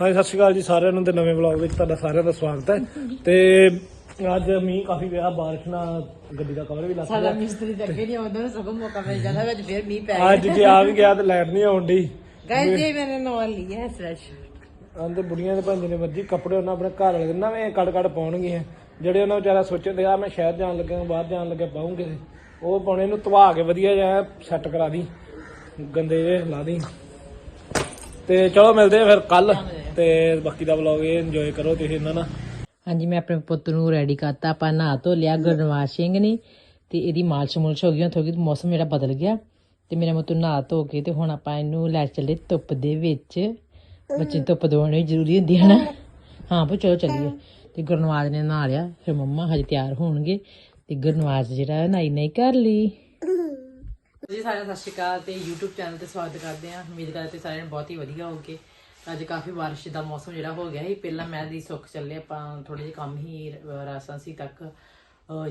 ਹਾਂਜੀ ਸਤਿ ਸ਼੍ਰੀ ਅਕਾਲ ਜੀ ਸਾਰਿਆਂ ਨੂੰ ਤੇ ਨਵੇਂ ਵਲੌਗ ਵਿੱਚ ਤੁਹਾਡਾ ਸਾਰਿਆਂ ਦਾ ਸਵਾਗਤ ਹੈ। ਤੇ ਅੱਜ ਮੀਂਹ ਕਾਫੀ ਪਿਆ ਬਾਰਿਸ਼ ਨਾਲ ਗੱਡੀ ਦਾ ਕਵਰ ਵੀ ਲੱਗ ਸਾਡਾ ਮਿਸਤਰੀ ਤਾਂ ਅੱਗੇ ਨਹੀਂ ਆਉਂਦਾ ਸਗੋਂ ਮੌਕਾ ਮਿਲ ਜਾਂਦਾ ਵਿੱਚ ਫਿਰ ਮੀਂਹ ਪੈ ਗਿਆ। ਅੱਜ ਜੇ ਆ ਵੀ ਗਿਆ ਤੇ ਲਾਈਟ ਨਹੀਂ ਆਉਣ ਡਈ। ਗਾਇਸ ਜੀ ਮੈਨੇ ਨਵਾਂ ਲਿਆ ਹੈ ਫਰੈਸ਼ ਆਂਦੇ ਬੁੜੀਆਂ ਦੇ ਭਾਂਦੇ ਨੇ ਮਰਜ਼ੀ ਕੱਪੜੇ ਉਹਨਾਂ ਆਪਣੇ ਘਰ ਵਾਲੇ ਦੇ ਨਵੇਂ ਕੜ ਕੜ ਪਾਉਣਗੀਆਂ। ਜਿਹੜੇ ਉਹਨਾਂ ਵਿਚਾਰਾ ਸੋਚਦੇ ਆ ਮੈਂ ਸ਼ਹਿਰ ਜਾਣ ਲੱਗਾ ਬਾਹਰ ਜਾਣ ਲੱਗਾ ਪਾਉਂਗੇ ਉਹ ਪਾਉਣੇ ਨੂੰ ਧਵਾ ਕੇ ਵਧੀਆ ਜਿਹਾ ਸੈੱਟ ਕਰਾ ਦੀ ਗੰਦੇ ਜਿਹੇ ਲਾ ਦੀ। ਤੇ ਚਲੋ ਮਿਲਦੇ ਆ ਫਿਰ ਕੱਲ ਤੇ ਬਾਕੀ ਦਾ ਵਲੌਗ ਇਹ ਇੰਜੋਏ ਕਰੋ ਤੁਸੀਂ ਇਹਨਾਂ ਨਾਲ। ਹਾਂਜੀ ਮੈਂ ਆਪਣੇ ਪੁੱਤ ਨੂੰ ਰੈਡੀ ਕਰਤਾ ਆਪਾਂ ਨਹਾ ਧੋ ਲਿਆ ਗੁਰਨਵਾਜ ਸਿੰਘ ਨੇ ਤੇ ਇਹਦੀ ਮਾਲਸ਼ ਮੁਲਸ਼ ਹੋ ਗਈ ਹੁਣ ਥੋੜੀ ਮੌਸਮ ਜਿਹੜਾ ਬਦਲ ਗਿਆ। ਤੇ ਮੇਰੇ ਮੁੱਤ ਨੂੰ ਨਹਾ ਧੋ ਕੇ ਤੇ ਹੁਣ ਆਪਾਂ ਇਹਨੂੰ ਲੈ ਚੱਲੇ ਧੁੱਪ ਦੇ ਵਿੱਚ। ਬੱਚੇ ਧੁੱਪ ਦਵਾਉਣੀ ਜ਼ਰੂਰੀ ਹੁੰਦੀ ਹੈ ਨਾ। ਹਾਂ ਬੋ ਚਲੋ ਚੱਲੀਏ। ਤੇ ਗੁਰਨਵਾਜ ਨੇ ਨਹਾ ਲਿਆ ਫਿਰ ਮੰਮਾ ਹਜੇ ਤਿਆਰ ਹੋਣਗੇ। ਤੇ ਗੁਰਨਵਾਜ ਜਿਹੜਾ ਨਹਾਈ ਨਹੀਂ ਕਰ ਲਈ। ਜੀ ਸਾਰਿਆਂ ਨੂੰ ਸਤਿ ਸ਼੍ਰੀ ਅਕਾਲ ਤੇ YouTube ਚੈਨਲ ਤੇ ਸਵਾਗਤ ਕਰਦੇ ਹਾਂ। ਉਮੀਦ ਕਰਦੇ ਸਾਰਿਆਂ ਨੂੰ ਬਹੁਤ ਹੀ ਵਧੀਆ ਹੋਗੇ ਅੱਜ ਕਾਫੀ ਬਾਰਿਸ਼ ਦਾ ਮੌਸਮ ਜਿਹੜਾ ਹੋ ਗਿਆ ਸੀ। ਪਹਿਲਾਂ ਮੈਂ ਦੀ ਸੁੱਖ ਚੱਲੇ ਆਪਾਂ ਥੋੜੇ ਜਿਹੇ ਕੰਮ ਹੀ ਰਾਸਾਂਸੀ ਤੱਕ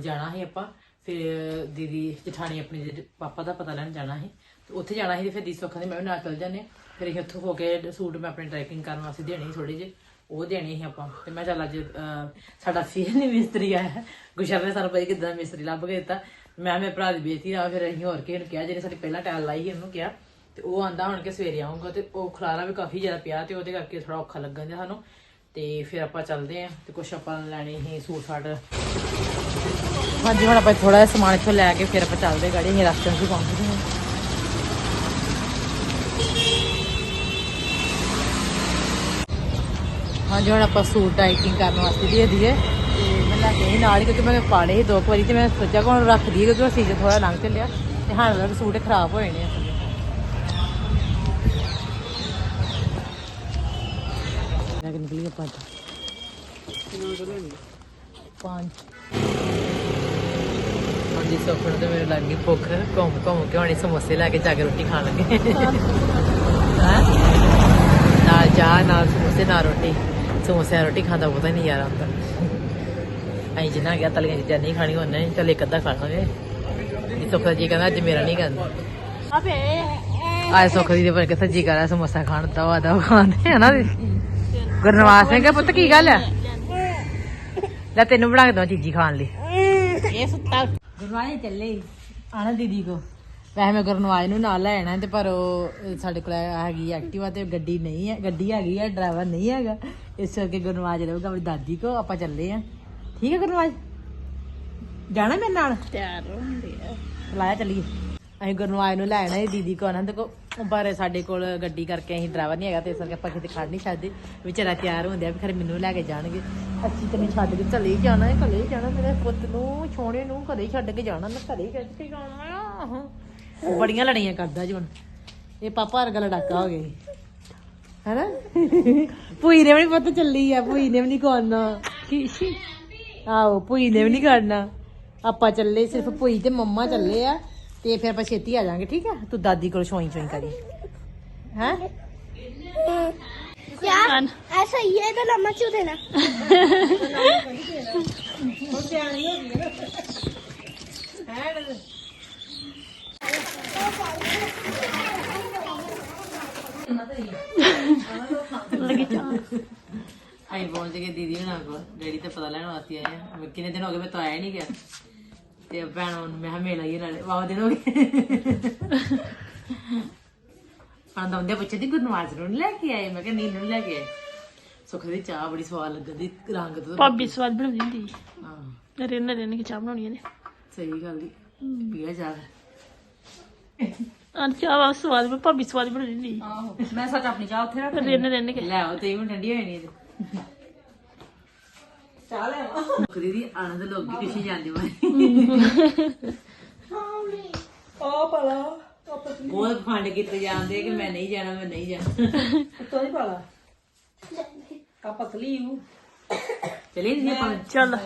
ਜਾਣਾ ਸੀ ਆਪਾਂ। ਫਿਰ ਦੀਦੀ ਜਠਾਣੀ ਆਪਣੇ ਪਾਪਾ ਦਾ ਪਤਾ ਲੈਣ ਜਾਣਾ ਸੀ। ਤੇ ਉੱਥੇ ਜਾਣਾ ਸੀ ਤੇ ਫਿਰ ਦੀ ਸੁੱਖ ਦੇ ਮੈਂ ਵੀ ਨਾਲ ਚੱਲ ਜਾਂਦੇ ਹਾਂ। ਫਿਰ ਅਸੀਂ ਉੱਥੋਂ ਹੋ ਕੇ ਸੂਟ ਮੈਂ ਆਪਣੇ ਟਰੈਕਿੰਗ ਕਰਨ ਵਾਸਤੇ ਦੇਣੇ ਥੋੜੇ ਜਿਹੇ। ਉਹ ਦੇਣੇ ਸੀ ਆਪਾਂ। ਤੇ ਮੈਂ ਚੱਲ ਅੱਜ ਸਾਡਾ ਫੇਰ ਨਹੀਂ ਮਿਸਤਰੀ ਆਇਆ। ਗੁਸ਼ਰ ਨੇ ਸਾਨੂੰ ਪਤਾ ਕਿਦਾਂ ਮਿਸਤਰੀ ਲੱਭ ਕੇ ਦਿੱਤਾ। ਮੈਂ ਮੇਰੇ ਭਰਾ ਦੀ ਬੇਇੱਜ਼ਤੀ ਨਾਲ ਫਿਰ ਅਸੀਂ ਹੋਰ ਕਿਸੇ ਨੂੰ ਕਿਹਾ, ਜਿਹਨੇ ਸਾਡੀ ਪਹਿਲਾਂ ਟਾਇਲ ਲਾਈ ਸੀ ਉਹਨੂੰ ਕਿਹਾ। ਤੇ ਉਹ ਆਂਦਾ ਹੁਣ ਕਿ ਸਵੇਰੇ ਆਉਂਗਾ ਤੇ ਉਹ ਖਲਾਰਾ ਵੀ ਕਾਫੀ ਜ਼ਿਆਦਾ ਪਿਆ ਤੇ ਉਹਦੇ ਕਰਕੇ ਥੋੜਾ ਔਖਾ ਲੱਗਣ ਦਿਆ ਸਾਨੂੰ। ਤੇ ਫਿਰ ਆਪਾਂ ਚੱਲਦੇ ਆਂ ਤੇ ਕੁਛ ਆਪਾਂ ਲੈਣੇ ਸੀ ਸੂਟ ਸਾਟ। ਹਾਂਜੀ, ਹੁਣ ਆਪਾਂ ਥੋੜਾ ਜਿਹਾ ਸਮਾਨ ਇੱਥੋਂ ਲੈ ਕੇ ਫਿਰ ਆਪਾਂ ਚੱਲਦੇ ਗਾੜੀ, ਅਸੀਂ ਰਸਤੇ ਵਿੱਚ ਪਹੁੰਚਦੇ ਹਾਂ। ਹਾਂਜੀ, ਹੁਣ ਆਪਾਂ ਸੂਟ ਟਾਈਟਿੰਗ ਕਰਨ ਵਾਸਤੇ ਦੇ ਦਈਏ ਤੇ ਮੈਂ ਲੈ ਕੇ ਨਾਲ ਹੀ, ਕਿਉਂਕਿ ਮੈਂ ਪਾੜੇ ਸੀ ਦੋ ਕੁ ਵਾਰੀ ਤੇ ਮੈਂ ਸੋਚਿਆ ਕਿ ਹੁਣ ਰੱਖ ਦਈਏ, ਕਿਉਂਕਿ ਉਹ ਸੀਜ਼ਨ ਥੋੜਾ ਲੰਘ ਚੱਲਿਆ। ਤੇ ਹਾਂ ਲੱਗ ਸੂਟ ਖਰਾਬ ਹੋਏ ਨੇ ਅਸਲ ਲੈ ਕੇ ਨਿਕਲੀ ਆਪਾਂ ਤਾਂ ਪੰਜ। ਹਾਂਜੀ ਸੋਫਣ ਤੇ ਮੇਰੇ ਲੱਗ ਗਈ ਭੁੱਖ। ਘੁੰਮ ਘੁੰਮ ਕੇ ਹੁਣੇ ਸਮੋਸੇ ਲੈ ਕੇ ਜਾ ਕੇ ਰੋਟੀ ਖਾਣ ਲੱਗੇ। ਹੈਂ? ਨਾਲ ਚਾਹ ਨਾਲ ਸਮੋਸੇ ਨਾਲ ਰੋਟੀ। ਸਮੋਸੇ ਨਾਲ ਰੋਟੀ ਖਾਂਦਾ ਪਤਾ ਨਹੀਂ ਯਾਰ ਆਉਂਦਾ। ਅਸੀਂ ਜਿੰਨਾ ਗਿਆ ਤਲੀਆਂ ਚੀਜ਼ਾਂ ਨਹੀਂ ਖਾਣੀ ਉਹਨੇ ਚੱਲ ਇੱਕ ਅੱਧਾ ਖਾ ਲਾਂਗੇ। ਸੁੱਖ ਦਾ ਜੀ ਕਹਿੰਦਾ ਅੱਜ ਮੇਰਾ ਨਹੀਂ ਕਰਦਾ ਅਬੇ ਆਏ ਸੁੱਖ ਦੀ ਦੇ ਪਰ ਕਿੱਥੇ ਜੀ ਕਰ ਸਮੋਸਾ ਖਾਣ ਦਾ ਵਾ ਦਾ ਖਾਂਦੇ ਆ ਨਾ ਗੁਰਨਵਾਸ ਸਿੰਘ ਪੁੱਤ ਕੀ ਗੱਲ ਆ? ਲੈ ਤੈਨੂੰ ਬਣਾ ਕੇ ਦਵਾਂ ਚੀਜ਼ੀ ਖਾਣ ਲਈ। ਇਹ ਸੁੱਤਾ। ਗੁਰਨਵਾਜ ਚੱਲੇ। ਆਣਾ ਦੀਦੀ ਕੋ। ਵੈਸੇ ਮੈਂ ਗੁਰਨਵਾਜ ਨੂੰ ਨਾਲ ਲੈ ਆਣਾ ਤੇ ਪਰ ਉਹ ਸਾਡੇ ਕੋਲ ਹੈਗੀ ਐਕਟਿਵਾ ਤੇ ਗੱਡੀ ਨਹੀਂ ਹੈ ਗੱਡੀ ਹੈਗੀ ਹੈ ਡਰਾਈਵਰ ਨਹੀਂ ਹੈਗਾ। ਇਸ ਕਰਕੇ ਗੁਰਨਵਾਜ ਰਹੂਗਾ ਆਪਣੀ ਦਾਦੀ ਕੋ ਆਪਾਂ ਚੱਲੇ ਆ। ਠੀਕ ਹੈ ਗੁਰਨਵਾਜ ਜਾਣਾ ਮੇਰੇ ਨਾਲ? ਤਿਆਰ ਹੁੰਦੇ ਆ। ਲਾਇਆ ਚੱਲੀਏ। ਅਸੀਂ ਗੁਰਨਵਾਜ ਨੂੰ ਲੈ ਆਣਾ ਹੈ ਦੀਦੀ ਕੋ ਆਨੰਦ ਕੋ ਪਰ ਸਾਡੇ ਕੋਲ ਗੱਡੀ ਕਰਕੇ ਅਸੀਂ ਡਰਾਈਵਰ ਨਹੀਂ ਹੈਗਾ, ਤੇ ਇਸ ਕਰਕੇ ਆਪਾਂ ਕਿਤੇ ਖੜ ਨਹੀਂ ਸਕਦੇ। ਵਿਚਾਰਾ ਤਿਆਰ ਹੁੰਦੇ ਆ ਵੀ ਖਰੇ ਮੈਨੂੰ ਲੈ ਕੇ ਜਾਣਗੇ। ਅਸੀਂ ਤੇ ਛੱਡ ਕੇ ਚਲੇ ਹੀ ਜਾਣਾ ਹੈ, ਘਰੇ ਹੀ ਜਾਣਾ, ਮੇਰੇ ਪੁੱਤ ਨੂੰ ਛੋਣੇ ਨੂੰ ਘਰੇ ਹੀ ਛੱਡ ਕੇ ਜਾਣਾ, ਮੈਂ ਘਰੇ ਹੀ ਛੱਡ ਕੇ ਜਾਣਾ ਬੜੀਆਂ ਲੜਾਈਆਂ ਕਰਦਾ ਜੀ ਹੁਣ। ਇਹ ਪਾਪਾ ਵਰਗਾ ਲੜਾਕਾ ਹੋ ਗਏ ਹੈਨਾ? ਭੂਈ ਨੇ ਵੀ ਨੀ ਪੁੱਤ ਚੱਲੀ ਆ, ਭੂਈ ਨੇ ਵੀ ਨਹੀਂ ਕਰਨਾ। ਆਹੋ, ਭੂਈ ਨੇ ਵੀ ਨਹੀਂ ਕਰਨਾ। ਆਪਾਂ ਚੱਲੇ, ਸਿਰਫ ਭੂਈ ਤੇ ਮੰਮਾ ਚੱਲੇ ਆ। ਤੇ ਫਿਰ ਆਪਾਂ ਛੇਤੀ ਆ ਜਾਾਂਗੇ ਠੀਕ ਹੈ ਤੂੰ ਦਾਦੀ ਕੋਲ ਛੋਈ ਛੋਈ ਕਰੀ। ਹੈ? ਯਾਰ ਐਸਾ ਹੀ ਹੈ ਤਾਂ ਲੰਮਾ ਚੂ ਦੇਣਾ ਹੋ ਸਿਆਣੀ ਹੋ ਦੀਦੀ ਹੁਣਾਂ ਕੋਲ ਡੈਡੀ ਤੇ ਪਤਾ ਲੈਣ ਵਾਸਤੇ ਆਏ ਆ। ਕਿੰਨੇ ਦਿਨ ਹੋ ਗਏ ਮੈਂ ਤਾਂ ਆਇਆ ਨਹੀਂ ਗਿਆ। ਤੇ ਭੈਣ ਨੂੰ ਮੈਂ ਕਿਹਾ ਮਿਲ ਆਈਏ ਨਾਲੇ ਵਾਹ ਦਿਨ ਹੋ ਗਏ। ਆਂਦਾ ਹੁੰਦੇ ਬੱਚੇ ਦੀ ਗੁਰਨਵਾਜ ਨੂੰ ਨੀ ਲੈ ਕੇ ਆਏ? ਮੈਂ ਕਿਹਾ ਨੀਨੂ ਨੂੰ ਲੈ ਕੇ ਆਏ। ਸੁੱਖ ਦੀ ਚਾਹ ਬੜੀ ਸਵਾਦ ਲੱਗਦੀ ਰੰਗ ਤੋਂ ਭਾਬੀ ਸਵਾਦ ਬਣਾਉਂਦੀ ਹੁੰਦੀ ਹਾਂ। ਨਰੇ ਨਰੇ ਨੇ ਚਾਹ ਬਣਾਉਣੀ ਨੇ ਸਹੀ ਗੱਲ ਦੀ ਪੀਆ ਜਾ। ਆਂ ਚਾਹ ਵਾ ਸਵਾਦ ਬਣ ਭਾਬੀ ਸਵਾਦ ਬਣਾਉਂਦੀ ਹੁੰਦੀ ਆਹੋ। ਮੈਂ ਸੱਚ ਆਪਣੀ ਚਾਹ ਉੱਥੇ ਰੱਖ ਨਰੇ ਨਰੇ ਕੇ ਲੈ ਆਓ ਤੇ ਵੀ ਠੰਡੀ ਹੋਈ ਨਹੀਂ ਚਾਹ ਲੈ ਦੀਦੀ ਆਨੰਦ ਲੋਕ ਵੀ ਕਿਸ਼ੀ ਜਾਂਦੇ ਵਾ ਉਹ ਫੰਡ ਕੀਤੇ ਜਾਂਦੇ ਕਿ ਮੈਂ ਨਹੀਂ ਜਾਣਾ ਮੈਂ ਨਹੀਂ ਜਾਣਾ। ਤੋ ਨਹੀਂ ਪਾਲਾ ਕਾ ਪਤਲੀ ਹੂੰ। ਚਲੇ ਜੀ ਆਪਾਂ। ਚੱਲ।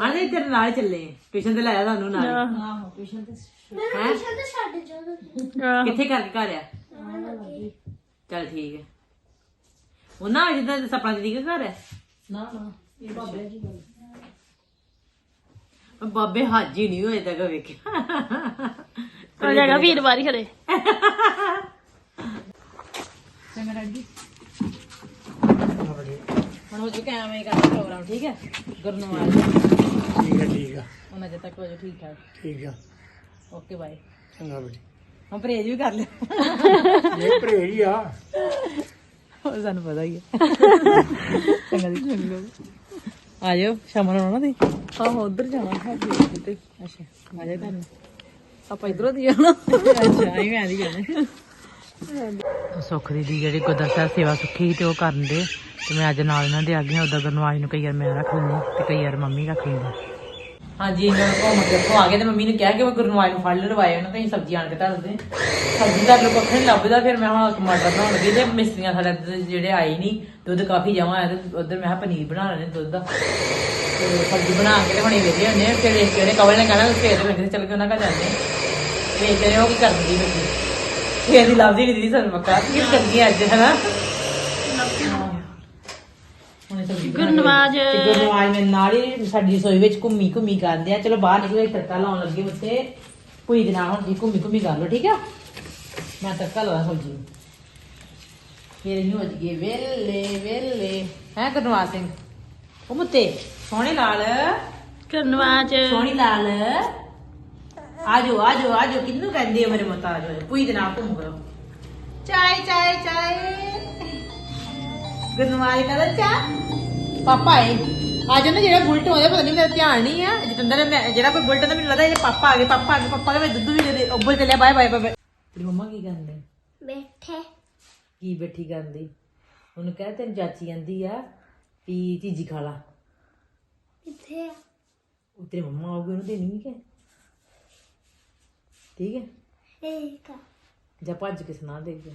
ਆਨੇ ਤੇਰੇ ਨਾਲ ਚੱਲੇ। ਟਿਊਸ਼ਨ ਤੇ ਲਾਇਆ ਤੁਹਾਨੂੰ ਨਾਲ ਹੈ। ਆਹ ਕਿੱਥੇ ਕਰਕੇ ਘਰ ਆ? ਚੱਲ ਠੀਕ ਹੈ। ਉਹ ਨਾ ਜਿੱਦਾਂ ਸਪਨਾ ਦੀ ਦਾ ਘਰ ਹੈ? ਨਾ ਨਾ। ਇਹ ਬਾਬੇ ਜੀ ਬਾਬੇ ਹਾਜੀ ਨਹੀਂ ਹੋਏ ਤੱਕ ਵੇਖਿਆ। ਆ ਜਾਗਾ ਵੀਰਵਾਰੀ ਖੜੇ ਚੰਗਾ ਡੈਡੀ ਹੁਣ ਹੋ ਚੁੱਕਾ ਐਵੇਂ ਪ੍ਰੋਗਰਾਮ ਠੀਕ ਹੈ? ਗੁਰਨਵਾਜ। ਠੀਕ ਹੈ ਠੀਕ ਆ ਉਹਨਾਂ ਜਦ ਤੱਕ ਹੋ ਜਾਓ ਠੀਕ ਠਾਕ। ਠੀਕ ਆ ਓਕੇ ਬਾਏ। ਚੰਗਾ ਬਈ। ਹੁਣ ਪਰਹੇਜ ਵੀ ਕਰ ਲਿਓ। ਇਹ ਭਰੇਜ ਹੀ ਆ। ਉਹ ਸਾਨੂੰ ਪਤਾ ਹੀ ਹੈ। ਚੰਗਾ ਜੀ ਚੰਗਾ ਆ ਜਾਓ ਸ਼ਾਮ ਨੂੰ ਆਉਣਾ ਤੁਸੀਂ? ਆਹੋ ਉਧਰ ਜਾਣਾ ਹੈ ਤੇ ਅੱਛਾ ਆ ਜਾਓ ਤੁਹਾਨੂੰ। ਆਪਾਂ ਇਧਰੋਂ ਦੀ ਜਾਣਾ ਅੱਛਾ ਆਈ ਮੈਂ ਆਦੀ ਜਾਣਾ ਸੁੱਖ ਦੀ ਦੀ ਜਿਹੜੀ ਗੁਰਦੁਆਰਾ ਸਾਹਿਬ ਸੇਵਾ ਸੁੱਖੀ ਤੇ ਉਹ ਕਰਨ ਦੇ। ਤੇ ਮੈਂ ਅੱਜ ਨਾਲ ਇਹਨਾਂ ਦੇ ਆ ਗਈ ਉਦਾਂ ਗਰਨਵਾਜ ਨੂੰ ਕਈ ਵਾਰ ਮੈਂ ਰੱਖ ਲੈਂਦੀ ਤੇ ਕਈ ਵਾਰ ਮੰਮੀ ਰੱਖ ਲੈਂਦੀ ਹਾਂਜੀ ਇਹਨਾਂ ਨੂੰ ਘੁੰਮ ਕੇ ਉੱਥੋਂ ਆ ਗਏ ਤੇ ਮੰਮੀ ਨੇ ਕਿਹਾ ਕਿ ਮੈਂ ਗੁਰਨਵਾਜ ਨੂੰ ਫੜ ਲੜਵਾਏ, ਉਹਨਾਂ ਤੇ ਅਸੀਂ ਸਬਜ਼ੀ ਆਣ ਕੇ ਧਰ ਦੇ ਸਬਜ਼ੀ ਦਾ ਲੋਕ ਕੱਖ ਲੱਭਦਾ, ਫਿਰ ਮੈਂ ਹੁਣ ਟਮਾਟਰ ਬਣਾਉਣ ਲੱਗੀ ਤੇ ਮਿਸਤਰੀਆਂ ਸਾਡੇ ਇੱਧਰ ਜਿਹੜੇ ਆਏ ਨਹੀਂ ਦੁੱਧ ਕਾਫੀ ਜਮਾ ਆਇਆ ਤੇ ਉਧਰ ਮੈਂ ਕਿਹਾ ਪਨੀਰ ਬਣਾ ਲੈਣੇ ਦੁੱਧ ਦਾ। ਤੇ ਸਬਜ਼ੀ ਬਣਾ ਕੇ ਤੇ ਹੁਣੇ ਵੇਲੇ ਹੁੰਦੇ ਆ ਫਿਰ ਵੇਖ ਕੇ ਉਹਨੇ ਕਵਲ ਨੇ ਕਹਿਣਾ ਸਵੇਰ ਦੇ ਮੈਂ ਚੱਲ ਕੇ ਉਹਨਾਂ ਘਰ ਜਾਂਦੇ ਆ। ਵੇਖ ਕੇ ਉਹ ਕੀ ਕਰਦੀ ਬੱਚੀ ਫੇਰ ਦੀ ਲੱਭਦੀ ਨਹੀਂ ਦੀਦੀ ਸਾਨੂੰ ਪੱਕਾ ਕੀ ਕਰਦੀ ਅੱਜ, ਹਨਾ? ਸਬਜ਼ੀ ਬਣਾ ਲਈ। ਗੁਰਨਵਾਜ। ਤੇ ਗੁਰਨਵਾਜ ਮੇਰੇ ਨਾਲ ਹੀ ਸਾਡੀ ਰਸੋਈ ਵਿੱਚ ਘੁੰਮੀ ਘੁੰਮੀ ਕਰਦੇ ਆ। ਚਲੋ ਬਾਹਰ ਨਿਕਲੇ ਤੜਕਾ ਲਾਉਣ ਲੱਗੇ ਉੱਤੇ। ਕੋਈ ਦੇ ਨਾਲ ਹੁਣ ਜੀ ਘੁੰਮੀ ਘੁੰਮੀ ਕਰ ਲਓ ਠੀਕ ਆ? ਮੈਂ ਤੜਕਾ ਲਾਉਣਾ ਸਬਜ਼ੀ ਨੂੰ ਫਿਰ ਇਹਨੂੰ ਹੋ ਜੀਏ ਵੇਲੇ ਵੇਲੇ। ਹੈ ਗੁਰਨਵਾਜ ਸਿੰਘ? ਉਹ ਮੁੱਤੇ ਸੋਹਣੇ ਲਾਲ। ਸੋਹਣੀ ਲਾਲ। ਆਜੋ ਆਜੋ ਆਜੋ ਕਿੰਨੂੰ ਕਹਿੰਦੇ ਆ ਮੇਰੇ ਮਤਾ? ਆਜੋ ਪੂਈ ਦੇ ਨਾਲ ਘੁੰਮ ਕਰੋ ਚਾਏ ਚਾਏ ਚਾਏ। ਗੁਰਨਵਾਜ ਕਹਿੰਦਾ ਚਾ ਪਾਪਾ ਆਏ ਆਜੋ ਨਾ ਜਿਹੜਾ ਬੁਲਟ ਹੋਇਆ ਪਤਾ ਨਹੀਂ ਮੇਰਾ ਧਿਆਨ ਨਹੀਂ ਆ। ਜਤਿੰਦਰ ਨੇ ਮੈਂ- ਜਿਹੜਾ ਕੋਈ ਬੁਲਟ ਦਾ ਮੈਨੂੰ ਲੱਗਦਾ ਇਹ ਪਾਪਾ ਆ ਗਏ ਪਾਪਾ ਆ ਗਏ ਪਾਪਾ ਕਹਿੰਦੇ ਦੁੱਧ ਵੀ ਦੇ ਦੇ ਉੱਬਲ ਚੱਲਿਆ ਬਾਏ ਬਾਏ ਬਾਏ ਤੇਰੀ ਮੰਮਾ ਕੀ ਕਰਦੇ ਬੈਠੇ। ਕੀ ਬੈਠੀ ਕਰਦੀ ਉਹਨੂੰ ਕਹਿ ਤੈਨੂੰ ਚਾਚੀ ਆਂਦੀ ਆ ਵੀ ਚੀਜੀ ਖਾ ਲਾ। ਇੱਥੇ ਉਹ ਤੇਰੀ ਮੰਮਾ ਆਉਗੀ ਉਹਨੂੰ ਦੇਣੀ ਨਹੀਂ ਕਿ ਠੀਕ ਹੈ? ਇੱਕ ਜਾਂ ਭੱਜ ਕੇ ਸੁਣਾ ਦੇ ਜਾ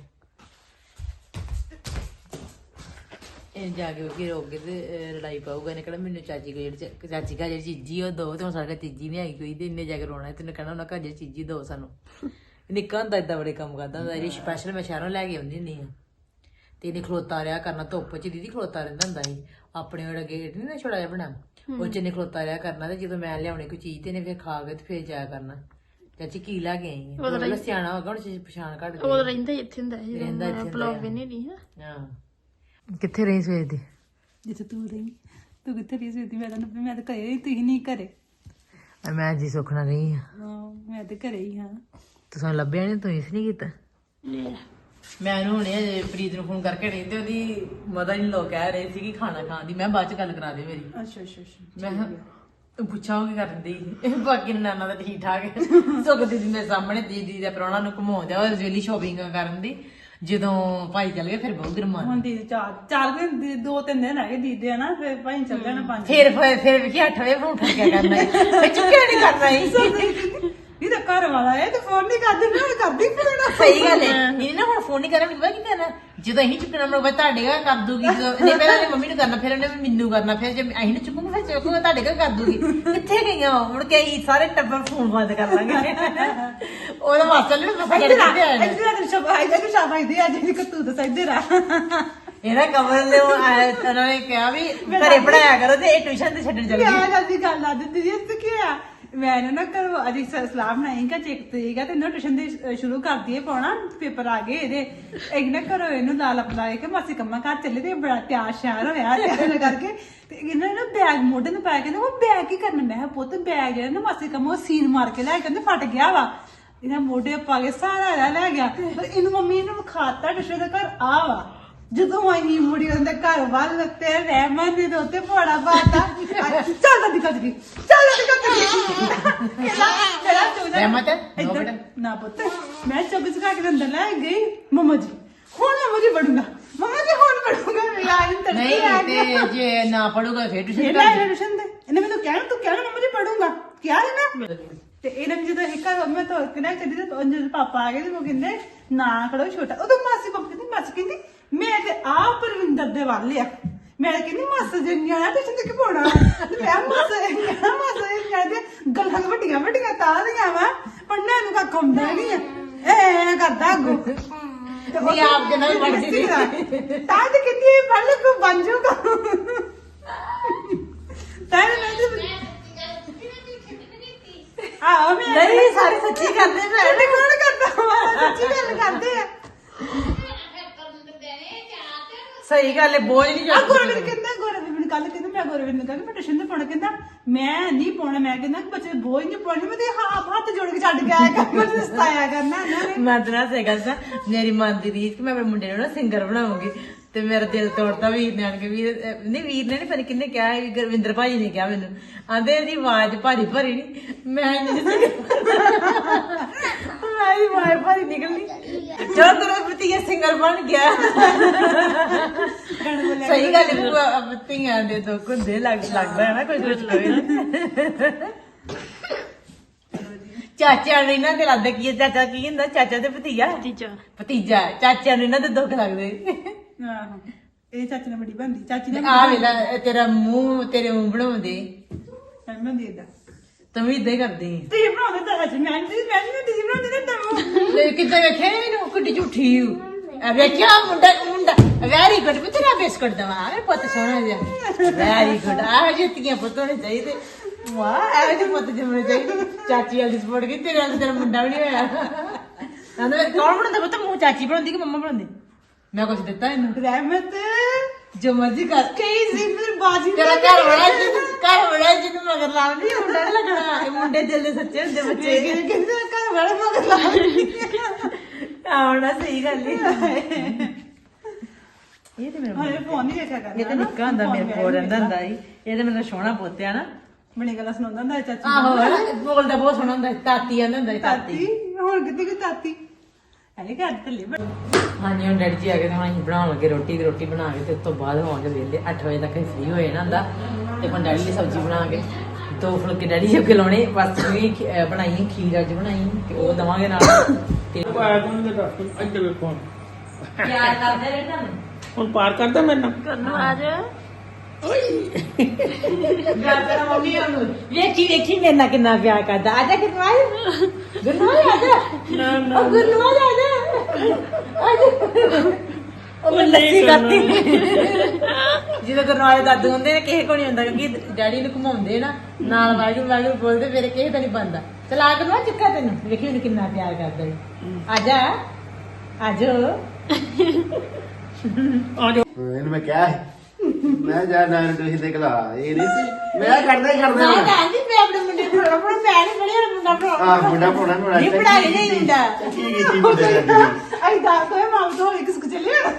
ਇਹ ਜਾ ਕੇ ਉਹ ਰੋਗੇ ਤੇ ਲੜਾਈ ਪਾਊਗਾ। ਇਹਨੇ ਕਿਹੜਾ ਮੈਨੂੰ ਚਾਚੀ ਕੋ ਜਿਹੜੀ ਚਾਚੀ ਕਾ ਜਿਹੜੀ ਚੀਜ਼ੀ ਉਹ ਦੋ ਤੇ ਹੁਣ ਸਾਡੇ ਤੀਜੀ ਨਹੀਂ ਆਈ ਕੋਈ ਤੇ ਇੰਨੇ ਜਾ ਕੇ ਰੋਣਾ। ਤੇ ਇਹਨੇ ਕਹਿਣਾ ਉਹਨਾਂ ਘਰ ਜਿਹੜੀ ਚੀਜ਼ੀ ਦੋ ਸਾਨੂੰ। ਨਿੱਕਾ ਹੁੰਦਾ ਇਦਾਂ ਬੜੇ ਕੰਮ ਕਰਦਾ ਹੁੰਦਾ। ਇਹ ਸਪੈਸ਼ਲ ਮੈਂ ਸ਼ਹਿਰੋਂ ਲੈ ਕੇ ਆਉਂਦੀ ਹੁੰਦੀ ਆ। ਤੇ ਇਹਨੇ ਖਲੋਤਾ ਰਿਹਾ ਕਰਨਾ ਧੁੱਪ 'ਚ ਦੀਦੀ ਖਲੋਤਾ ਰਹਿੰਦਾ ਹੁੰਦਾ ਸੀ। ਆਪਣੇ ਵਾਲਾ ਗੇਟ ਨਹੀਂ ਨਾ ਛੋੜਾ ਜਿਹਾ ਬਣਾ ਉਹ 'ਚ ਇਹਨੇ ਖਲੋਤਾ ਰਿਹਾ ਕਰਨਾ ਤੇ ਜਦੋਂ ਮੈਂ ਲਿਆਉਣੀ ਕੋਈ ਚੀਜ਼ ਤੇ ਇਹਨੇ ਫਿਰ ਖਾ ਕੇ ਤੇ ਫਿਰ ਜਾਇਆ ਕਰਨਾ। ਚਾਚੀ ਕੀ ਲੈ ਕੇ ਆਈ ਹੈ ਉਹਦਾ ਸਿਆਣਾ ਹੋਗਾ ਹੁਣ ਚੀਜ਼ ਪਛਾਣ ਘੱਟ ਗਈ। ਉਹ ਰਹਿੰਦਾ ਹੀ ਇੱਥੇ ਹੁੰਦਾ ਹੈ ਰਹਿੰਦਾ ਇੱਥੇ ਆ। ਵੀ ਨਹੀਂ ਦੀ ਹਾਂ। ਕਿੱਥੇ ਰਹੀ ਸਵੇਰ ਦੀ? ਜਿੱਥੇ ਤੂੰ ਰਹੀ। ਤੂੰ ਕਿੱਥੇ ਰਹੀ ਸੀ ਮੈਂ ਤਾਂ ਮੈਂ ਤਾਂ ਘਰੇ ਹੀ ਤੁਸੀਂ ਨਹੀਂ ਘਰੇ। ਮੈਂ ਜੀ ਸੁਖਣਾ ਰਹੀ ਹਾਂ। ਮੈਂ ਤਾਂ ਘਰੇ ਹੀ ਹਾਂ। ਤੂੰ ਸਾਨੂੰ ਲੱਭਿਆ ਨਹੀਂ ਤੂੰ ਇਸ ਨਹੀਂ ਕੀਤਾ? ਮੈਂ ਉਹਨੂੰ ਹੁਣੇ ਪ੍ਰੀਤ ਨੂੰ ਫੋਨ ਕਰਕੇ ਰਹੀ ਤੇ ਉਹਦੀ ਮਦਰ ਇਨ ਲੋ ਕਹਿ ਰਹੀ ਸੀ ਕਿ ਖਾਣਾ ਖਾਣ ਦੀ। ਮੈਂ ਬਾਅਦ ਚ ਗੱਲ ਕਰਾ ਦੇ ਮੇਰੀ। ਅੱਛਾ ਅੱਛਾ ਅੱਛਾ। ਮੈਂ ਤੂੰ ਪੁੱਛਾਂ ਉਹ ਕੀ ਕਰਨ ਦੀ ਬਾਕੀ ਨਾਨਾ ਦਾ ਠੀਕ ਠਾਕ ਸੁਖ ਦੀਦੀ ਦੇ ਸਾਹਮਣੇ ਦੀਦੀ ਦਾ ਪ੍ਰਾਹੁਣਾ ਨੂੰ ਘੁਮਾਉਂਦਾ ਉਹ ਰਜਵੇਲੀ ਸ਼ੋਪਿੰਗ ਕਰਨ ਦੀ। ਜਦੋਂ ਭਾਈ ਚੱਲ ਗਏ ਫਿਰ ਬਹੁਤ ਗਰਮਾ ਹੁਣ ਦੀ ਚਾਰ ਚਾਰ ਦਿਨ ਦੀ- ਦੋ ਤਿੰਨ ਦਿਨ ਹੈਗੇ ਦੀਦੇ ਆ ਨਾ ਫਿਰ ਭਾਈ ਚੱਲ ਜਾਣਾ ਪੰਜ ਫਿਰ ਫਿਰ ਫਿਰ ਵੀ 8 ਵਜੇ ਫੋਨ ਉੱਠ ਕੇ ਕਰਨਾ ਹੈ। ਫਿਰ ਚੁੱਕਿਆ ਨਹੀਂ ਕਰਨਾ ਹੈ। ਇਹ ਤਾਂ ਘਰ ਵਾਲਾ ਇਹ ਤਾਂ ਫੋਨ ਨਹੀਂ ਕਰਦੀ ਨਾ ਇਹ ਕਰਦੀ ਫੋਨ। ਸਹੀ ਗੱਲ ਹੈ ਇਹ ਨਾ ਹੁਣ ਫੋਨ ਨਹੀਂ ਕਰਨਾ ਪਤਾ ਕੀ ਕਰਨਾ? ਜਦੋਂ ਅਸੀਂ ਚੁੱਕਣਾ ਮਰੋ ਤੁਹਾਡੇ ਘਰ ਕਰ ਦੂਗੀ। ਜਦੋਂ ਨਹੀਂ ਪਹਿਲਾਂ ਉਹਨੇ ਮੰਮੀ ਨੂੰ ਕਰਨਾ ਫਿਰ ਉਹਨੇ ਮੈਨੂੰ ਕਰਨਾ। ਫਿਰ ਜੇ ਅਸੀਂ ਨੂੰ ਚੁੱਕੂਗੇ ਫਿਰ ਚੁੱਕੂਗਾ ਤੁਹਾਡੇ ਘਰ ਕਰ ਦੂਗੀ। ਕਿੱਥੇ ਗਈਆਂ ਉਹ? ਮੁੜ ਕੇ ਅਸੀਂ ਸਾਰੇ ਟੱਬਰ ਫੋਨ ਬੰਦ ਕਰ ਲਾਂਗੇ। ਉਹਦਾ ਮਾਸਟਰ ਨੇ ਪਸੰਦ ਇੱਧਰ ਆ ਕਰਦੇ ਇੱਧਰ ਆ ਸ਼ਾਬਾਸ਼ ਦੇ ਸ਼ਾਬਾਸ਼ ਦੇ ਅੱਜ ਦੀ ਤੂੰ ਤਾਂ ਇੱਧਰ ਆ। ਇਹਦਾ ਕਮਲ ਨੇ ਉਹ ਆਇਆ, ਉਹਨਾਂ ਨੇ ਕਿਹਾ ਵੀ ਘਰੇ ਪੜਾਇਆ ਕਰੋ ਤੇ ਇਹ ਟਿਊਸ਼ਨ ਤੇ ਛੱਡਣ ਚੱਲ ਗਈ ਮੈਂ ਜਲਦੀ ਗੱਲ ਆ ਦਿੱਤੀ ਇਸ ਤੇ ਕੀ ਆ ਮੈਂ ਨਾ ਕਰ ਅੱਜ ਇੱਕ ਬਣਾਈ ਕਿ ਚੈੱਕ ਤੇਗਾ ਤੇ ਨਾ ਟਿਊਸ਼ਨ ਦੇ ਸ਼ੁਰੂ ਕਰ ਦਈਏ, ਪਾਉਣਾ ਪੇਪਰ ਆ ਗਏ ਇਹਦੇ। ਇੱਕ ਨਾ ਕਰੋ ਇਹਨੂੰ ਲਾਲ ਅਪਲਾਏ ਕਿ ਮਾਸੀ ਕੰਮਾ ਘਰ ਚੱਲੇ ਤੇ ਬੜਾ ਤਿਆਰ ਸ਼ਿਆਰ ਹੋਇਆ ਤਿਆਰ ਕਰਕੇ। ਤੇ ਇਹਨਾਂ ਨੇ ਬੈਗ ਮੋਢੇ ਨੂੰ ਪਾਇਆ ਕੇ ਕਹਿੰਦੇ, ਉਹ ਬੈਗ ਕੀ ਕਰਨਾ? ਮੈਂ ਕਿਹਾ, ਪੁੱਤ ਬੈਗ ਜਿਹੜਾ ਨਾ ਮਾਸੀ ਕੰਮਾ ਉਹ ਸੀਨ ਮਾਰ ਕੇ ਲੈ ਕੇ ਕਹਿੰਦੇ ਫਟ ਗਿਆ ਵਾ। ਇਹਨਾਂ ਮੋਢੇ ਪਾ ਕੇ ਸਾਰਾ ਲੈ ਲੈ ਗਿਆ। ਪਰ ਇਹਨੂੰ ਮੰਮੀ ਨੇ ਵਿਖਾਤਾ ਟਿਊਸ਼ਨ ਦਾ ਘਰ, ਆ ਵਾ। ਜਦੋਂ ਆਈ ਮੁੜੀ ਉਹਦੇ ਘਰ ਵੱਲ ਤੇ ਰਹਿਮਨ ਦੇ ਉੱਤੇ ਫੋੜਾ ਪਾਤਾ। ਚੱਲ ਦਾ ਦਿਖਾ ਜੀ ਚੱਲ ਦਾ ਦਿਖਾ ਜੀ ਕਿਹੜਾ ਕਿਹੜਾ ਚੋਦਾ ਰਹਿਮਤ? ਨੋ ਬੇਟਾ। ਨਾ ਪੁੱਤ ਮੈਂ ਚੁੱਕ ਚੁਕਾ ਕੇ ਅੰਦਰ ਲੈ ਗਈ। ਮਮਾ ਜੀ ਹੁਣ ਮਮਾ ਜੀ ਬੜੂੰਗਾ ਮਮਾ ਜੀ ਹੁਣ ਬੜੂੰਗਾ ਮੇਰਾ ਆਈ ਤੜਕੇ ਨਹੀਂ ਤੇ ਜੇ ਨਾ ਪੜੂਗਾ ਫਿਰ ਟਿਊਸ਼ਨ ਲੈ ਟਿਊਸ਼ਨ ਦੇ ਇਹਨੇ ਮੈਨੂੰ ਕਹਿਣਾ ਤੂੰ ਕਹਿਣਾ ਮਮਾ ਜੀ ਪੜੂੰਗਾ? ਕਿਹਾ ਨਾ? ਤੇ ਇਹਨਾਂ ਨੇ ਜਦੋਂ ਇੱਕ ਵਾਰ ਮੈਂ ਤੋਂ ਕਿਨਾ ਚੱਲੀ ਤੇ ਉਹ ਜਦੋਂ ਪਾਪਾ ਆ ਗਏ ਤੇ ਉਹ ਕਹਿੰਦੇ ਨਾ ਖੜੋ ਛੋਟਾ। ਉਦੋਂ ਮਾਸੀ ਪਾਪਾ ਕਹਿੰਦੀ ਮਾਸੀ ਕਹਿੰਦੀ ਮੈਂ ਤੇ ਆ ਪਰਵਿੰਦਰ ਦੇ ਵੱਲ ਆ। ਮੈਂ ਤਾਂ ਕਹਿੰਦੀ ਮਾਸਾ ਜੀ ਨਿਆਣਾ ਤੇ ਚੰਦ ਕਿ ਪਾਉਣਾ ਤੇ ਮੈਂ ਮਾਸਾ ਕਹਿੰਦਾ ਮਾਸਾ ਜੀ ਕਹਿੰਦੇ ਗੱਲਾਂ ਵੱਡੀਆਂ ਵੱਡੀਆਂ ਤਾਂ ਦੀਆਂ ਵਾ ਪੜਨਾ ਨੂੰ ਕਾ ਕੰਮਦਾ ਨਹੀਂ ਐ ਕਰਦਾ ਅੱਗੋਂ। ਤੇ ਉਹ ਨਹੀਂ, ਆਪ ਦੇ ਨਾਲ ਪੜ੍ਹਦੀ ਸੀ। ਤਾਂ ਤੇ ਕਿੰਨੀ ਪੜ੍ਹ ਕੋ ਬਣ ਜਾਊਗਾ ਤਾਂ ਮੈਂ ਤੇ ਆਹ ਮੈਂ ਨਹੀਂ ਸਾਰੇ ਸੱਚੀ ਕਰਦੇ ਇਹ ਤੇ ਕੌਣ ਕਰਦਾ ਵਾ ਸੱਚੀ ਗੱਲ ਕਰਦੇ ਆ ਸਹੀ ਗੱਲ ਹੈ ਬੋਝ ਨਹੀਂ ਆ ਜਾਂਦੀ ਗੁਰਵੀਰ ਕਹਿੰਦਾ ਗੁਰ ਕੱਲ ਕਹਿੰਦਾ ਮੈਂ ਗੁਰਵਿੰਦ ਨੂੰ ਕਹਿੰਦਾ ਮੈਂ ਟਿਊਸ਼ਨ ਤੇ ਪਾਉਣਾ ਕਹਿੰਦਾ ਮੈਂ ਨਹੀਂ ਪਾਉਣਾ ਮੈਂ ਕਹਿੰਦਾ ਕਿ ਬੱਚੇ ਬੋਝ ਨਹੀਂ ਪਾਉਣੀ ਮੈਂ ਤੇ ਹੱਥ ਹੱਥ ਜੋੜ ਕੇ ਛੱਡ ਕੇ ਆਇਆ ਕਰ ਮੈਂ ਤੇ ਸਤਾਇਆ ਕਰਨਾ ਇਹਨਾਂ ਨੇ। ਮੈਂ ਤਾਂ ਸੇ ਗੱਲ ਮੇਰੀ ਮਨ ਦੀ ਰੀਤ ਕਿ ਮੈਂ ਆਪਣੇ ਮੁੰਡੇ ਨੂੰ ਨਾ ਸਿੰਗਰ ਬਣਾਉਂਗੀ ਤੇ ਮੇਰਾ ਦਿਲ ਤੋੜਦਾ ਵੀਰ ਨੇ ਆਣ ਕੇ ਵੀਰ ਅਹ ਨਹੀਂ ਵੀਰ ਨੇ ਨਹੀਂ ਪਤਾ ਕਿੰਨੇ ਕਿਹਾ ਹੈ, ਗੁਰਵਿੰਦਰ ਭਾਜੀ ਨੇ ਕਿਹਾ ਮੈਨੂੰ। ਆਂਦੇ ਇਹਦੀ ਆਵਾਜ਼ ਭਾਰੀ ਭਰੀ ਨਹੀਂ ਮੈਂ ਨਹੀਂ ਮੈਂ ਇਹਦੀ ਆਵਾਜ਼ ਭਾਰੀ ਨਿਕਲਣੀ। ਜਦੋਂ ਤੇਰਾ ਪ੍ਰਤੀਆ ਸਿੰਗਰ ਬਣ ਗਿਆ। ਸਹੀ ਗੱਲ ਹੈ ਬੱਤੀਆਂ ਦੇ ਦੁੱਖ ਹੁੰਦੇ ਲੱਗ ਲੱਗਦਾ ਹੈ ਨਾ ਕੁਝ ਕੁਝ ਲੋਏ ਚਾਚਾ ਨੂੰ ਇਹਨਾਂ ਦੇ ਲੱਗਦਾ ਕੀ ਹੈ, ਚਾਚਾ ਕੀ ਹੁੰਦਾ? ਚਾਚਾ ਤੇ ਭਤੀਜਾ? ਤੀਜਾ ਭਤੀਜਾ। ਚਾਚਾ ਨੂੰ ਇਹਨਾਂ ਦੇ ਦੁੱਖ ਲੱਗਦੇ। ਆਹੋ। ਇਹ ਚਾਚੀ ਨੇ ਬੜੀ ਬੰਦੀ ਚਾਚੀ ਨੇ ਆ ਵੇਲਾ ਤੇਰਾ ਮੂੰਹ ਤੇਰੇ ਮੂੰਹ ਬਣਾਉਂਦੇ। ਮੈਂ ਦੇ ਦਾ ਤੂੰ ਵੀ ਇਦਾਂ ਹੀ ਕਰਦੀ। ਹੈ ਤੇ ਬਣਾਉਂਦੇ ਤਾਂ ਅੱਜ। ਮੈਂ ਨਹੀਂ ਮੈਂ ਨਹੀਂ ਤੀ ਬਣਾਉਂਦੇ ਨੇ ਤੈਨੂੰ ਲੈ ਕਿਤੇ ਵੇਖਿਆ ਇਹਨੂੰ? ਕਿੱਡੀ ਝੂਠੀ ਹੂੰ ਆ ਵੇਖਿਆ ਮੁੰਡਾ ਮੁੰਡਾ। ਵੈਰੀ ਗੁੱਡ ਪੁੱਤਰਾ ਬਿਸਕੁਟ ਦਵਾ। ਮੇਰੇ ਪੁੱਤ ਸੋਹਣਾ ਜਿਹਾ। ਵੈਰੀ ਗੁੱਡ ਆ ਜਿੱਤੀਆਂ ਪੁੱਤ ਹੋਣੇ ਚਾਹੀਦੇ ਵਾਹ ਪੁੱਤ ਜੰਮਣੇ ਚਾਹੀਦੇ ਚਾਚੀ ਵਾਲੀ ਸਪੋਰਟ ਕੀਤੀ ਤੇਰੇ ਮੁੰਡਾ ਵੀ ਨਹੀਂ ਹੋਇਆ। ਕਹਿੰਦਾ ਕੌਣ ਬਣਾਉਂਦਾ ਪੁੱਤ? ਮੂੰਹ ਚਾਚੀ ਬਣਾਉਂਦੀ ਕਿ ਮੰਮਾ ਬਣਾਉਂਦੀ? ਮੈਂ ਕੁਝ ਦਿੱਤਾ ਇਹਨੂੰ। ਰਹਿਮਤ। ਜੋ ਮਰਜ਼ੀ ਕਰ। ਕਈ ਜ਼ਿੰਦਰ ਬਾਜੀ ਤੇਰਾ ਘਰ ਬੜਾ ਜਿੰਨ ਘਰ ਬੜਾ ਜਿੰਨ ਮਗਰ ਲਾਉਂਦੀ ਮੁੰਡਾ ਨੀ ਲੱਗਣਾ। ਇਹ ਮੁੰਡੇ ਦਿਲ ਦੇ ਸੱਚੇ ਹੁੰਦੇ ਬੱਚੇ। ਕਹਿੰਦੇ ਘਰ ਮਗਰ ਲਾ ਆਉਣਾ ਸਹੀ ਗੱਲ ਹੀ ਇਹ ਤੇ ਮੇਰਾ ਹਾਏ ਫੋਨ ਨਹੀਂ ਦੇਖਿਆ ਕਰਨਾ ਇਹ ਤੇ ਨਿੱਕਾ ਹੁੰਦਾ ਮੇਰੇ ਕੋਲ ਰਹਿੰਦਾ ਹੁੰਦਾ ਸੀ। ਇਹ ਤੇ ਮੇਰਾ ਸੋਹਣਾ ਪੋਤਿਆ ਨਾ। ਬੜੀ ਗੱਲਾਂ ਸੁਣਾਉਂਦਾ ਹੁੰਦਾ ਸੀ ਚਾਚੀ ਆਹੋ ਹਨਾ? ਬੋਲਦਾ ਬਹੁਤ ਸੋਹਣਾ ਹੁੰਦਾ ਸੀ, ਤਾਤੀ ਆਂਦਾ ਹੁੰਦਾ ਸੀ, ਤਾਤੀ। ਤਾਤੀ? ਹੁਣ ਕਿਤੇ ਕਿ ਤਾਤੀ? ਐਨੇ ਘਰ ਢੱਲੀ ਬੜੀ ਹਾਂਜੀ ਹੁਣ ਡੈਡੀ ਜੀ ਆ ਗਏ ਤਾਂ ਹੁਣ ਅਸੀਂ ਬਣਾਉਣ ਲੱਗੇ ਰੋਟੀ ਤੇ ਰੋਟੀ ਬਣਾ ਕੇ ਤੇ ਉਸ ਤੋਂ ਬਾਅਦ ਹੋਵਾਂਗੇ ਵਿਹਲੇ। 8 ਵਜੇ ਤੱਕ ਫ੍ਰੀ ਹੋਏ ਨਾ ਹੁੰਦਾ ਤੇ ਹੁਣ ਡੈਡੀ ਲਈ ਸਬਜ਼ੀ ਬਣਾ ਕੇ ਦੋ ਫੁਲਕੇ ਡੈਡੀ ਜੀ ਅੱਗੇ ਲਾਉਣੇ। ਬਸ ਵੀ ਖੀ- ਅਹ ਬਣਾਈ ਖੀਰ ਅੱਜ ਬਣਾਈ ਤੇ ਉਹ ਦਵਾਂਗੇ ਨਾਲ। ਤੇ ਆਇਆ ਕੌਣ ਦੇ ਦੱਸ ਇੱਧਰ ਵੇਖੋ ਪਿਆਰ ਕਰਦੇ ਰਹੇ ਤੁਹਾਨੂੰ ਹੁਣ ਪਾਰ ਕਰਦਾ ਮੈਨੂੰ ਕਰਨੂ ਆ ਜਾ ਗੱਲ ਮੰਮੀ ਉਹਨੂੰ ਵੇਖੀ ਵੇਖੀ ਮੇਰੇ ਨਾਲ ਕਿੰਨਾ ਪਿਆਰ ਕਰਦਾ ਆ ਜਾ ਗੁਰਨਵਾਜ ਗੁਰਨਵਾਜ ਆ ਜਾ ਨਾ ਨਾ ਉਹ ਗੁਰਨਵਾਜ ਆ ਜਾ ਆ ਜਾ ਉਹ ਲੱਸੀ ਕਰਤੀ ਜਦੋਂ ਗੁਰਨਵਾਜ ਦਾਦੂ ਹੁੰਦੇ ਨੇ ਕਿਸੇ ਕੋ ਨਹੀਂ ਹੁੰਦਾ ਕਿਉਂਕਿ ਡੈਡੀ ਨੂੰ ਘੁਮਾਉਂਦੇ ਨਾ ਨਾਲ ਵਾਹਿਗੁਰੂ ਵਾਹਿਗੁਰੂ ਬੋਲਦੇ ਫਿਰ ਕਿਸੇ ਦਾ ਨਹੀਂ ਬੰਦਾ ਚਲਾ ਆ ਗੁਰਨਵਾਜ ਚੁੱਕਾ ਤੈਨੂੰ ਵੇਖੀ ਉਹਨੂੰ ਕਿੰਨਾ ਪਿਆਰ ਕਰਦਾ ਹੈ ਆ ਜਾ ਆ ਜਾ ਆ ਜਾ ਇਹਨੂੰ ਮੈਂ ਕਿਹਾ ਮੈਂ ਜਾ ਨਾ ਤੁਸੀਂ ਤੇ ਕਲਾ ਇਹ ਨਹੀਂ ਸੀ। ਮੈਂ ਕਰਦਾ ਹੀ ਕਰਦਾ ਮੈਂ ਤਾਂ ਆਂਦੀ ਮੈਂ ਆਪਣੇ ਮੁੰਡੇ ਨੂੰ ਪੜਾਉਣਾ ਪਰ ਮੈਂ ਨਹੀਂ ਪੜਿਆ ਮੁੰਡਾ ਪੜਾਉਣਾ ਆ ਮੁੰਡਾ ਪੋਣਾ ਪੋਣਾ ਨਹੀਂ ਪੜ੍ਹਾ ਕੇ ਨਹੀਂ ਹੁੰਦਾ। ਕੀ ਕੀਤੀ ਮੁੰਡੇ ਨੇ ਆਈ ਦਾ ਕੋਈ ਮਾਂ ਤੋਂ ਇੱਕ ਸੁਕ ਚੱਲੇ ਤੁਹਾਡੀ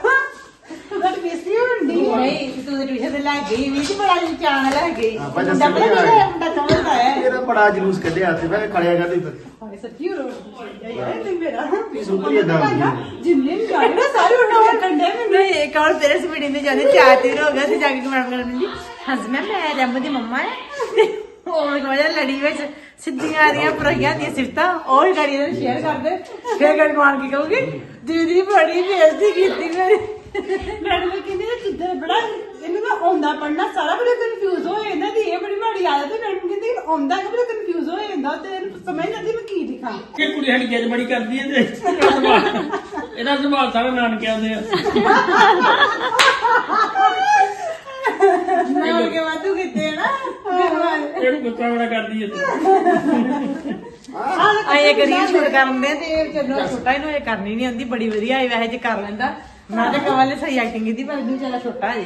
ਬੇਇੱਜ਼ਤੀ ਹੁੰਦੀ ਨਹੀਂ ਤੂੰ ਤੇ ਟਿਊਸ਼ਨ ਤੇ ਲੈ ਗਈ ਵੀ ਸੀ ਬੜਾ ਚਾਣ ਲੈ ਗਈ ਆਪਾਂ ਮੁੰਡਾ ਦੱਸਣ ਪਤਾ ਨਹੀਂ ਕਿਹੜਾ ਆਏ। ਮੁੰਡਾ ਸਮਝਦਾ ਹੈ ਇਹਦਾ ਬੜਾ ਜਲੂਸ ਕੱਢਿਆ ਤੇ ਮੈਂ ਖੜਿਆ ਕਰਦੀ ਹਾਏ ਸੱਚੀ ਰੋ ਯਾਰ ਤੇ ਮੇਰਾ ਸੁਧਰੀ ਏਦਾਂ ਹੁੰਦੀ ਹੈ। ਜਿੰਨੇ ਵੀ ਗਾੜੀ ਨਾ ਸਾਰੇ ਉਠਾਉਣ ਕੰਡੇ ਮੈਂ ਨਹੀਂ ਇੱਕ ਔਰ ਪੇਰੈਂਟਸ ਮੀਟਿੰਗ ਤੇ ਜਾਂਦੇ ਚਾਰ ਦਿਨ ਹੋ ਗਏ ਸੀ ਜਾ ਕੇ ਮੈਡਮ ਕਰਨ ਦੀ ਹਸਨਾ ਮੈਂ ਰਮ ਦੀ ਮੰਮਾ ਹੈ ਉਹ ਲੜੀ ਵਿੱਚ ਸਿੱਧੀਆਂ ਆ ਰਹੀਆਂ ਪਰਈਆਂ ਦੀਆਂ ਸਿਫਤਾਂ ਉਹ ਹੀ ਗਾੜੀ ਨਾਲ ਸ਼ੇਅਰ ਕਰਦੇ ਫਿਰ ਗੜ ਮਾਰ ਕੇ ਕਹੋਗੇ ਦੀਦੀ ਬੜੀ ਬੇਇੱਜ਼ਤੀ ਕੀਤੀ ਮੇਰੀ ਮੈਡਮ ਨੇ ਕਹਿੰਦੀ ਇਹ ਕਿੱਦਾਂ ਬੜਾ ਇਹਨੂੰ ਨਾ ਆਉਂਦਾ ਪੜਨਾ ਸਾਰਾ ਬੜਾ ਕਨਫਿਊਜ਼ ਹੋ ਜਾਂਦਾ ਦੀ ਇਹ ਬੜੀ ਮਾੜੀ ਆਦਤ ਹੈ ਮੈਡਮ ਕਹਿੰਦੀ ਆਉਂਦਾ ਕਿ ਬੜਾ ਕਨਫਿਊਜ਼ ਹੋ ਜਾਂਦਾ ਤੇ ਇਹਨੂੰ ਸਮਝ ਨਹੀਂ ਆਉਂਦੀ ਮੈਂ ਕੀ ਲਿਖਾਂ ਇਹ ਕੁੜੀ ਸਾਡੀ ਗਿੱਜ ਬੜੀ ਕਰਦੀ ਹੈ ਤੇ ਇਹਦਾ ਸੁਭਾਅ- ਇਹਦਾ ਸੁਭਾਅ ਸਾਰਾ ਨਾਨਕਿਆਂ ਦੇ ਆ। ਮੈਂ ਕੇ ਵਾਧੂ ਕੀਤੇ ਨਾ ਇਹਨੂੰ ਗੁੱਸਾ ਬੜਾ ਕਰਦੀ ਹੈ ਤੇ। ਆਏ ਇੱਕ ਰੀਲ ਸ਼ੂਟ ਕਰਨ ਦੇ। ਤੇ ਇਹ ਚਲੋ ਛੋਟਾ ਇਹਨੂੰ ਇਹ ਕਰਨੀ ਨਹੀਂ ਆਉਂਦੀ ਬੜੀ ਵਧੀਆ ਹੈ ਵੈਸੇ ਜੇ ਕਰ ਲੈਂਦਾ। ਮੈਂ ਤਾਂ ਕਵਲ ਨੇ ਸਹੀ ਐਕਟਿੰਗ ਕੀਤੀ ਪਰ ਇਹਨੂੰ ਚਲਾ ਛੋਟਾ ਹੈ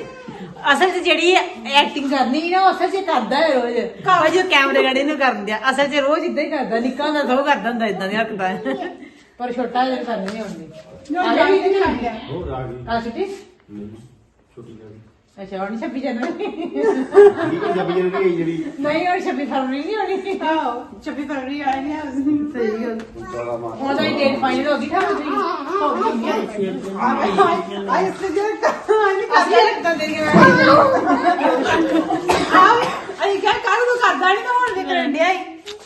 ਅਸਲ 'ਚ ਜਿਹੜੀ ਐਕਟਿੰਗ ਕਰਨੀ ਸੀ ਨਾ ਉਹ ਅਸਲ 'ਚ ਕਰਦਾ ਹੈ ਰੋਜ਼। ਕਾਵਾ ਜੋ ਕੈਮਰੇ ਗੜੇ ਨੂੰ ਕਰਨ ਦਿਆ ਅਸਲ 'ਚ ਰੋਜ਼ ਇਦਾਂ ਹੀ ਕਰਦਾ ਨਿੱਕਾ ਹੁੰਦਾ ਤਾਂ ਉਹ ਕਰਦਾ ਹੁੰਦਾ ਇਦਾਂ ਦੀ ਹਰਕਤਾਂ। ਪਰ ਛੋਟਾ ਜਿਹਾ ਕਰਨੀ ਨਹੀਂ ਆਉਂਦੀ। ਆ ਜਾ ਵੀ ਨਹੀਂ ਲੱਗਿਆ ਹੋਰ ਆ। ਗਈ ਆ। ਛੁੱਟੀ ਛੋਟੀ ਜਿਹੀ ਅੱਛਾ ਹੁਣ 26 ਜਨਵਰੀ। ਕੀ ਕੀ ਜੱਬ ਜਿਹੜੀ ਆਈ ਜਿਹੜੀ। ਨਹੀਂ ਹੁਣ 26 ਫਰਵਰੀ ਨਹੀਂ ਹੋਣੀ। ਆਓ 26 ਫਰਵਰੀ ਆਏ ਨੇ ਸਹੀ ਗੱਲ ਬੜਾ ਮਾਰ ਉਹਦਾ ਹੀ ਡੇਟ ਫਾਈਨਲ ਹੋ ਗਈ ਠਾ ਹੋ ਗਈ ਆਏ ਇਸ ਜੇ ਆਏ ਅਸੀਂ ਰੱਖਦਾ ਦੇ ਕੇ ਆਓ ਅਈ ਕਿਆ ਕਰ ਤੂੰ ਕਰਦਾ ਨਹੀਂ ਤਾਂ ਹੁਣ ਦੇ ਕਰਨ ਡਿਆ ਈ।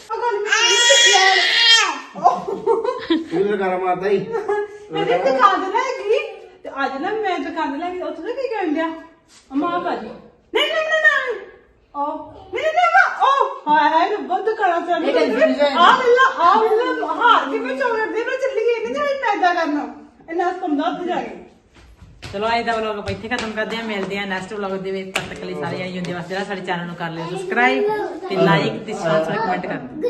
ਉਹ ਗੱਲ ਮੈਂ ਤੂੰ ਕਰ ਮਾਰਦਾ ਹੀ ਇਹਦੇ ਤੇ ਕਾਦ ਲੈ ਗਈ। ਤੇ ਅੱਜ ਨਾ ਮੈਂ ਦੁਕਾਨ ਲੈ ਗਈ ਉੱਥੇ ਕੀ ਕਰਨ ਡਿਆ? ਅਮਾ ਭਾਜੀ। ਨਹੀਂ ਨਹੀਂ ਨਹੀਂ ਨਹੀਂ। ਉਹ ਨਹੀਂ ਨਹੀਂ ਮਾ ਉਹ ਹਾਏ ਹਾਏ ਨੂੰ ਬਹੁਤ ਕੜਾ ਚੜ ਇਹ confusion ਆ। ਮਿਲਾ ਆ ਮਿਲਾ ਹਾਰ ਕੇ ਮੈਂ ਚੋਰ ਦੇ ਮੈਂ ਚੱਲੀ ਗਈ ਨਹੀਂ ਜਾਈ ਮੈਂ ਏਦਾਂ ਕਰਨਾ। ਇਹਨਾਂ ਸਕੰਦਾ ਉੱਥੇ ਜਾ ਕੇ ਚਲੋ ਅੱਜ ਦਾ ਵਲੌਗ ਆਪਾਂ ਇੱਥੇ ਖਤਮ ਕਰਦੇ ਹਾਂ। ਮਿਲਦੇ ਹਾਂ ਨੈਕਸਟ ਵਲੌਗ ਦੇ ਵਿੱਚ। ਤਦ ਤੱਕ ਲਈ ਸਾਰੇ ਆਈ ਹੁੰਦੇ ਵਾਸਤੇ ਜਿਹੜਾ ਸਾਡੇ ਚੈਨਲ ਨੂੰ ਕਰ ਲਿਓ ਸਬਸਕ੍ਰਾਈਬ ਤੇ ਲਾਈਕ ਤੇ ਸ਼ੇਅਰ ਕਮੈਂਟ ਕਰ ਦਿਓ।